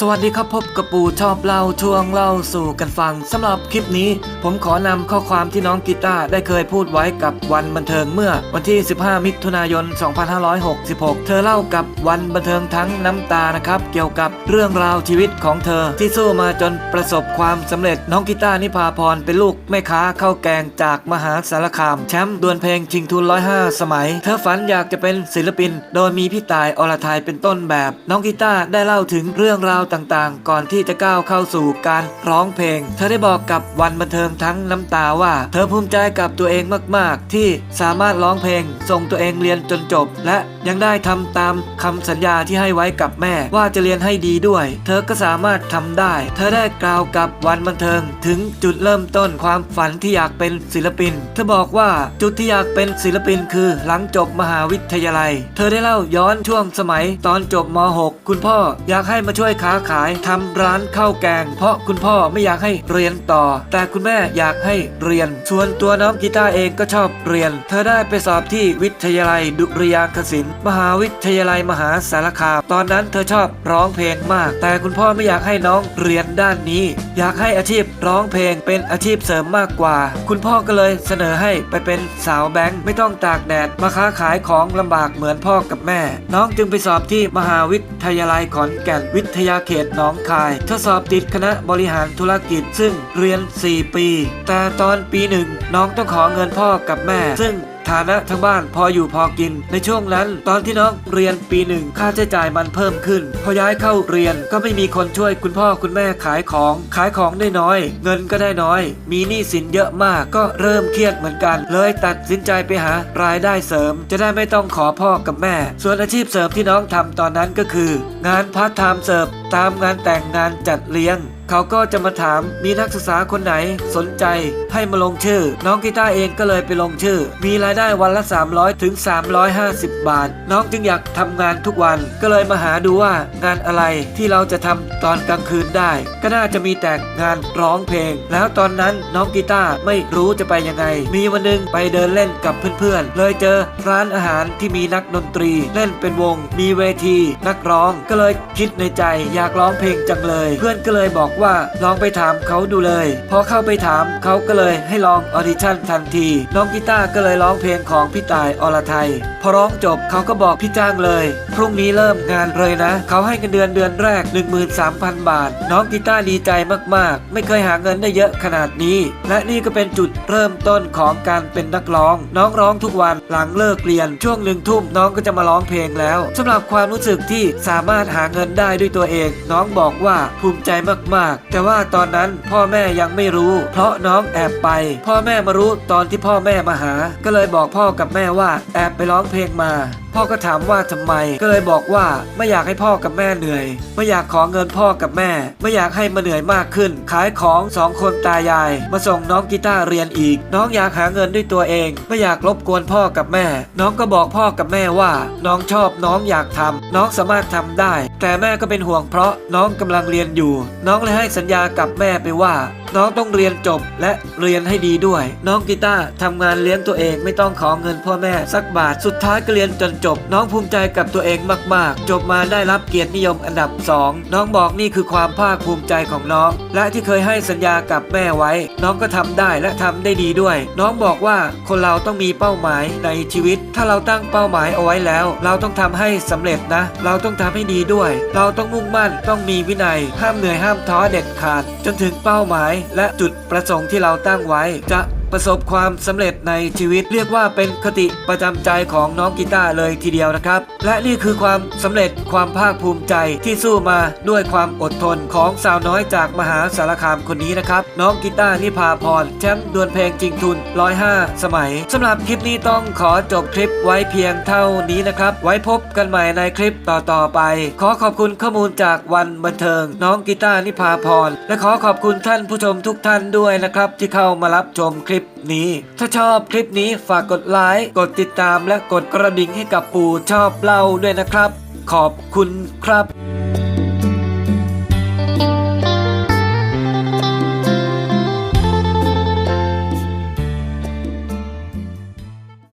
สวัสดีครับพบกับปู่ชอบเล่าช่วงเล่าสู่กันฟังสำหรับคลิปนี้ ผมขอนำข้อความที่น้องกีตาร์ได้เคยพูดไว้กับวันบันเทิงเมื่อวันที่ 15 มิถุนายน 2566 เธอเล่ากับวันบันเทิงทั้งน้ำตานะครับ เกี่ยวกับเรื่องราวชีวิตของเธอ ที่สู้มาจนประสบความสำเร็จน้องกีตาร์นิพาพรเป็นลูกแม่ค้าข้าวแกงจากมหาสารคาม แชมป์ดวลเพลงชิงทุน 105 สมัย เธอฝันอยากจะเป็นศิลปิน โดยมีพี่ตายอรทัยเป็นต้นแบบ น้องกีตาร์ได้เล่าถึงเรื่องราวต่างๆ ก่อนที่จะก้าวเข้าสู่การร้องเพลง เธอได้บอกกับวันบันเทิงทั้งน้ำตาว่า เธอภูมิใจกับตัวเองมากๆ ที่สามารถร้องเพลงส่งตัวเองเรียนจนจบ และยังได้ทำตามคำสัญญาที่ให้ไว้กับแม่ว่าจะเรียนให้ดีด้วย เธอก็สามารถทำได้ เธอได้กล่าวกับวันบันเทิง ถึงจุดเริ่มต้นความฝันที่อยากเป็นศิลปิน เธอบอกว่าจุดที่อยากเป็นศิลปินคือหลังจบมหาวิทยาลัย เธอได้เล่าย้อนช่วงสมัยตอนจบม .6 คุณพ่ออยากให้มาช่วยค้าขายทำร้านข้าวแกง เพราะคุณพ่อไม่อยากให้เรียนต่อ แต่คุณแม่อยากให้เรียน ส่วนตัวน้องกีตาร์เองก็ชอบเรียน เธอได้ไปสอบที่วิทยาลัยดุริยางคศิลป์มหาวิทยาลัยมหาสารคามตอนนั้นเธอชอบร้องเพลงมาก แต่คุณพ่อไม่อยากให้น้องเรียนด้านนี้ อยากให้อาชีพร้องเพลงเป็นอาชีพเสริมมากกว่า คุณพ่อก็เลยเสนอให้ไปเป็นสาวแบงค์ไม่ต้องตากแดดมาค้าขายของลำบากเหมือนพ่อกับแม่ น้องจึงไปสอบที่มหาวิทยาลัยขอนแก่นวิทยาเขตหนองคาย ทดสอบติดคณะบริหารธุรกิจ ซึ่งเรียน 4 ปี แต่ตอนปีหนึ่งน้องต้องขอเงินพ่อกับแม่ ซึ่ง ฐานะทั้งบ้านพออยู่พอกิน ในช่วงนั้น ตอนที่น้องเรียนปีหนึ่งค่าใช้จ่ายมันเพิ่มขึ้น พอย้ายเข้าเรียนก็ไม่มีคนช่วยคุณพ่อคุณแม่ขายของขายของได้น้อย เงินก็ได้น้อย มีหนี้สินเยอะมากก็เริ่มเครียดเหมือนกัน เลยตัดสินใจไปหารายได้เสริม จะได้ไม่ต้องขอพ่อกับแม่ ส่วนอาชีพเสริมที่น้องทำตอนนั้นก็คือ งานพาร์ทไทม์เสิร์ฟตามงานแต่งงานจัดเลี้ยง เขาก็จะมาถามมีนักศึกษาคนไหนสนใจให้มาลงชื่อ น้องกีตาร์เองก็เลยไปลงชื่อ มีรายได้วันละ 300ถึง350 บาท น้องจึงอยากทำงานทุกวันก็เลยมาหาดูว่างานอะไรที่เราจะทำตอนกลางคืนได้ ก็น่าจะมีแต่งานร้องเพลง แล้วตอนนั้นน้องกีตาร์ไม่รู้จะไปยังไง มีวันหนึงไปเดินเล่นกับเพื่อนๆ เลยเจอร้านอาหารที่มีนักดนตรี เล่นเป็นวง มีเวที นักร้องก็เลยคิดในใจอยากร้องเพลงจังเลย เพื่อนก็เลยบอกว่าลองไปถามเขาดูเลย พอเข้าไปถามเขาก็เลยให้ลองออดิชั่นทันที น้องกีตาร์ก็เลยร้องเพลงของพี่ตายอรไทย พอร้องจบเขาก็บอกพี่จ้างเลย พรุ่งนี้เริ่มงานเลยนะ เขาให้เงินเดือนเดือนแรก 13,000 บาท น้องกีตาร์ดีใจมากๆ ไม่เคยหาเงินได้เยอะขนาดนี้ และนี่ก็เป็นจุดเริ่มต้นของการเป็นนักร้อง น้องร้องทุกวันหลังเลิกเรียนช่วงหนึ่งทุ่มน้องก็จะมาร้องเพลงแล้วสำหรับความรู้สึกที่สามารถหาเงินได้ด้วยตัวเอง น้องบอกว่าภูมิใจมากๆแต่ว่าตอนนั้นพ่อแม่ยังไม่รู้ เพราะน้องแอบไป พ่อแม่มารู้ตอนที่พ่อแม่มาหา ก็เลยบอกพ่อกับแม่ว่าแอบไปร้องเพลงมา พ่อก็ถามว่าทำไม ก็เลยบอกว่าไม่อยากให้พ่อกับแม่เหนื่อย ไม่อยากขอเงินพ่อกับแม่ ไม่อยากให้มาเหนื่อยมากขึ้น ขายของสองคนตายาย มาส่งน้องกีตาร์เรียนอีก น้องอยากหาเงินด้วยตัวเอง ไม่อยากรบกวนพ่อกับแม่ น้องก็บอกพ่อกับแม่ว่า น้องชอบน้องอยากทำน้องสามารถทำได้ แต่แม่ก็เป็นห่วงเพราะน้องกำลังเรียนอยู่ น้องเลยให้สัญญากับแม่ไปว่า น้องต้องเรียนจบและเรียนให้ดีด้วย น้องกีตาร์ทำงานเลี้ยงตัวเองไม่ต้องขอเงินพ่อแม่สักบาทสุดท้ายก็เรียนจนจบน้องภูมิใจกับตัวเองมาก ๆ จบมาได้รับเกียรตินิยมอันดับ 2 น้องบอกนี่คือความภาคภูมิใจของน้อง และที่เคยให้สัญญากับแม่ไว้ น้องก็ทำได้และทำได้ดีด้วย น้องบอกว่าคนเราต้องมีเป้าหมายในชีวิต ถ้าเราตั้งเป้าหมายเอาไว้แล้ว เราต้องทำให้สำเร็จนะ เราต้องทำให้ดีด้วย เราต้องมุ่งมั่นต้องมีวินัย ห้ามเหนื่อยห้ามท้อเด็ดขาด จนถึงเป้าหมาย และจุดประสงค์ที่เราตั้งไว้จะ ประสบความสำเร็จในชีวิตเรียกว่าเป็นคติประจำใจของน้องกีตาร์เลยทีเดียวนะครับและนี่คือความสำเร็จความภาคภูมิใจที่สู้มาด้วยความอดทนของสาวน้อยจากมหาสารคามคนนี้นะครับ น้องกีตาร์นิพาพรแชมป์ดวลเพลงจริงทุน 105 สมัยสำหรับคลิปนี้ต้องขอจบคลิปไว้เพียงเท่านี้นะครับ ไว้พบกันใหม่ในคลิปต่อๆไป ขอขอบคุณข้อมูลจากวันบันเทิง น้องกีตาร์นิพาพรและขอขอบคุณท่านผู้ชมทุกท่านด้วยนะครับ ที่เข้ามารับชมคลิปนี้ ถ้าชอบคลิปนี้ฝากกดไลค์ กดติดตามและกดกระดิ่งให้กับปู่ชอบเล่าด้วยนะครับ ขอบคุณครับ